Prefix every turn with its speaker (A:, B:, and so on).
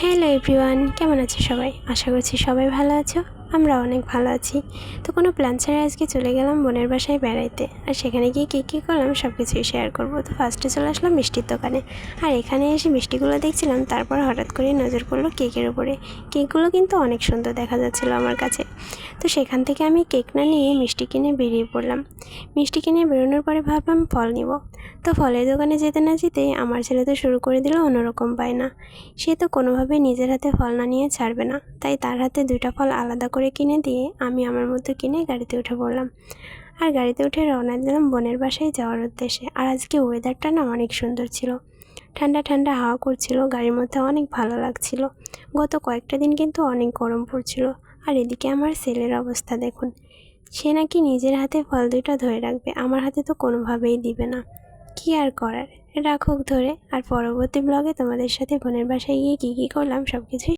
A: Hello everyone কেমন আছো সবাই? আশা করছি সবাই ভালো আছো। আমরা অনেক ভালো আছি। তো কোনো প্ল্যান ছাড়া আজকে চলে গেলাম বোনের বাসায় বেড়াইতে। আর সেখানে গিয়ে কী কী করলাম সব কিছুই শেয়ার করব। তো ফার্স্টে চলে আসলাম মিষ্টির দোকানে। আর এখানে এসে মিষ্টিগুলো দেখছিলাম, তারপর হঠাৎ করে নজর পড়ল কেকের উপরে। কেকগুলো কিন্তু অনেক সুন্দর দেখা যাচ্ছিল আমার কাছে। তো সেখান থেকে আমি কেক না নিয়ে মিষ্টি কিনে বেরিয়ে পড়লাম। মিষ্টি কিনে বেরোনোর পরে ভাবলাম ফল নিব। তো ফলের দোকানে যেতে না যেতেই আমার ছেলে তো শুরু করে দিল অন্যরকম পায় না সে তো কোনোভাবে নিজের হাতে ফল না নিয়ে ছাড়বে না। তাই তার হাতে দুইটা ফল আলাদা করে কিনে দিয়ে আমি আমার মতো কিনে গাড়িতে উঠে পড়লাম। আর গাড়িতে উঠে রওনা দিলাম বোনের বাসায় যাওয়ার উদ্দেশ্যে। আর আজকে ওয়েদারটা না অনেক সুন্দর ছিল। ঠান্ডা ঠান্ডা হাওয়া করছিল, গাড়ির মধ্যে অনেক ভালো লাগছিল। গত কয়েকটা দিন কিন্তু অনেক গরম পড়ছিল। আর এদিকে আমার ছেলের অবস্থা দেখুন। সে নাকি নিজের হাতে ফল দুইটা ধরে রাখবে, আমার হাতে তো কোনোভাবেই দিবে না। কি আর করার? রাখুক ধরে। আর পরবর্তী ব্লগে তোমাদের সাথে বোনের বাসায় গিয়ে কী কী করলাম সব কিছুই